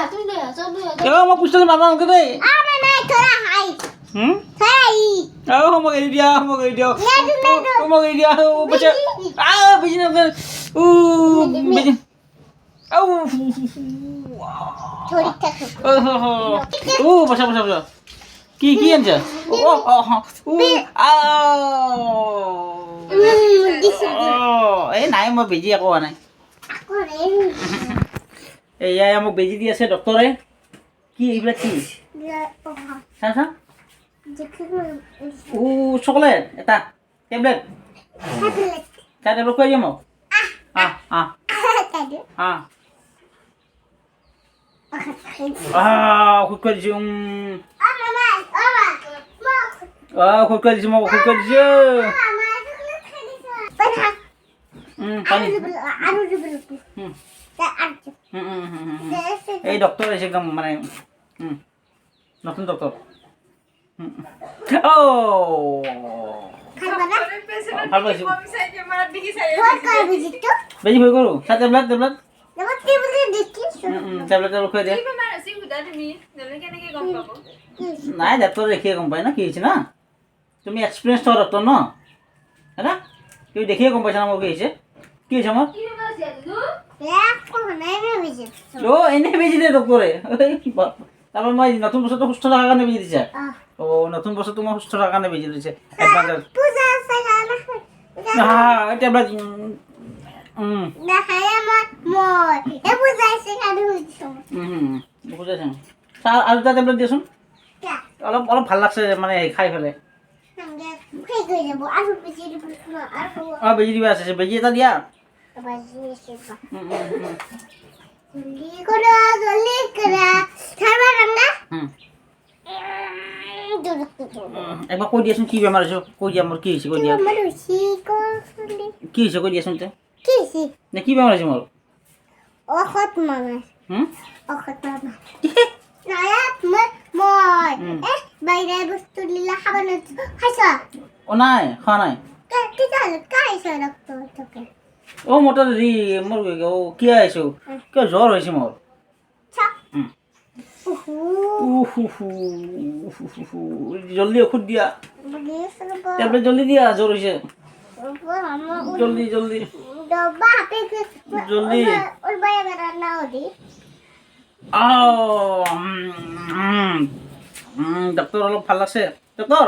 আহ তুমি লৈ আহ চব লৈ আহ এ মই পুষ্টি মামা অংকে দেই আরে নাই তোরা হাই হুম হাই আহ মোক এৰি দিয়া মোক এৰি দিয়া নেদু, নেদু। ও, মোক এৰি দিয়া ও বাচ্চা আ বেজি না ও বেজি আউ থোড়ি থাকো ও বসা বসা বসা কি কি আনছা ও ও ও আও দিছো অ' এই নাই মই বেজি একো হোৱা নাই করে এয়াই মোক বেজি দি আছে ডক্তৰে কি এইবিলাক কি? চা চা ও চকলেট এটা। টেবলেট। চা টেবলেট খুৱাই দিয়া মোক আহ খুৱাই দিছোঁ। খুৱাই দিছোঁ খুৱাই দিছোঁ। পানী। এই ডক্তৰ আহিছে একদম মানে উম, নতুন। অ' ভালো পাইছোঁ বেজি ভয় কৰোঁ চা tablet tablet um, um, tablet tablet খুৱাই নাই ডাক্তৰ দেখিয়ে গম পাই ন কি হৈছে না? তুমি এক্সপিৰিয়েঞ্চ থকা ডক্তৰ ন? হয়না তুমি দেখিয়ে গম পাইছা ন মোৰ কি হৈছে কি হৈছে মোৰ অ' এনেই বেজি এই বাপ। তাৰপৰা মই নতুন বছৰটো সুস্থ থকাৰ কাৰণে বেজি দিছে। অ' নতুন বছৰটো মই সুস্থ থকাৰ কাৰণে বেজি দিছে। এডভান্স টেবলেট উম, উম, বুজাইছে চা আৰু এটা টেবলেট দিয়াচোন অলপ অলপ ভালো লাগছে মানে খাই পেলাই অঁ বেজি দিব আছে। বেজি এটা দিয়া। উম, একবাৰ কৈ দিয়াচোন কি বেমাৰ হৈছে কৈ দিয়া মোৰ কি হৈছে কৈ দিয়া? কি হৈছে কৈ দিয়াচোন তে কি সি নে কি বেমাৰ হৈছে মোৰ অখত মামা হুম। অখত মামা নায়াত মই। এ বাইরে বস্তু লীলা খাবার খাইছা অ' নাই খোৱা নাই তেতিয়াহ'লে খাইছা ডক্টৰ তোকে? অ' মোৰ তাত হেৰি মোৰ কি আহিছোঁ কিয় জ্বৰ হৈছে মোৰ। জলদি ঔষধ দিয়া। টেবলেট জলদি দিয়া জ্বৰ হৈছে। জলদি জলদি। জলদি। উম, অলপ ভালো লাগছে ডক্তৰ?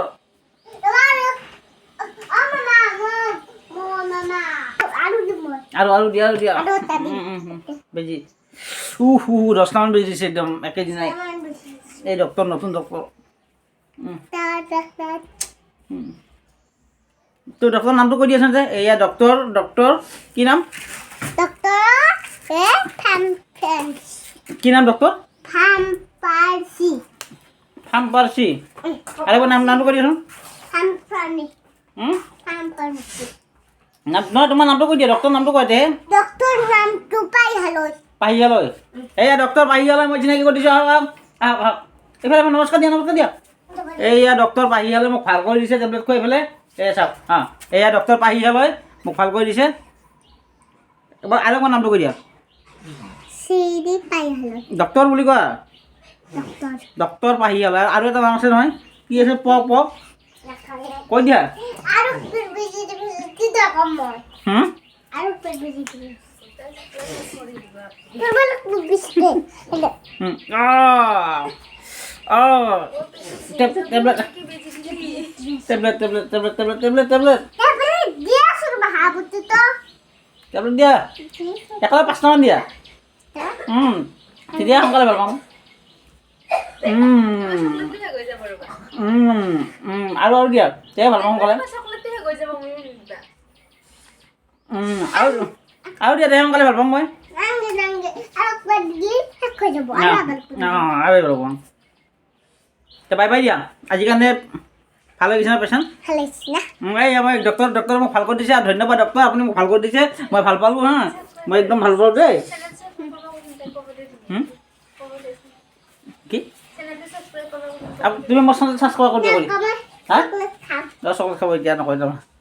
আৰু দিয়া আৰু দিয়া। আৰু উম, বেজি উফ উফ দহটামান বেজি দিছে একদম একেদিনাই এই ডক্তৰ নতুন উম। তো ডক্তৰ নামটো কৈ দিয়াচোন যে এয়া ডক্তৰ ডক্তৰ কি নাম? কি নাম ডক্তৰ ফাৰ্ম পাৰ্চি আৰু নাম নামটো কৈ দিয়াচোন। নহয় তোমাৰ নামটো কৈ দিয়া ডক্তৰ নামটো কৈ দে। ডক্টৰ নামটো পাহিয়ালৈ এয়া ডক্তৰ পাহিয়ালৈ মই চিনাকি কৰি দিছোঁ আহক আহক আহক এইফালে এবাৰ নমস্কাৰ দিয়া নমস্কাৰ দিয়া। এইয়া ডক্তৰ পাহিয়ালৈ মোক ভালো কৰি দিছে টেবলেট খুৱাই পেলাই। এয়া চাওক হা এয়া ডক্তৰ পাহিয়ালৈ মোক ভালো কৰি দিছে। এবাৰ আৰু একবাৰ নামটো কৈ দিয়া। ডক্তৰ বুলি কোৱা? ডক্টৰ পাহিয়ালৈ আৰু এটা নাম আছে নহয় কি আছে? প প কৈ দিয়া। কিটা কম মই হুম আৰু বেজি দিবি তোমালোক বিস্কে hello' hmm ah ah tab- tablet tablet tablet tablet tablet tablet tablet তারপরে গ্যাস ওর বাহাবুতে তো টেবলেট দিয়া একেবাৰে পাঁচটামান দিয়া উম, তেতিয়া সোনকালে ভালো পাম উম, উম, উম, আৰু আৰু দিয়া তেতিয়া ভালো পাম সোনকালে উম, আৰু আৰু দিয়া তেতিয়া সোনকালে ভালো পাম মই। অঁ আৰু ভালো পাম তে বাই বাই দিয়া। আজিৰ কাৰণে ভালো হৈ গৈছে ন? পেচেণ্ট এই মই ডক্তৰ ডক্তৰে মোক ভালো কৰি দিছে। আৰু ধন্যবাদ ডক্তৰ আপুনি মোক ভালো কৰি দিছে। মই ভালো পালোঁ হা। মই একদম ভালো পালোঁ দেই। কি? তুমি মোৰ চেনেল ছাবস্ক্ৰাইব কৰি দিয়া কৰি হা? চকলেট চকলেট খাব এতিয়া নকয় তাৰমানে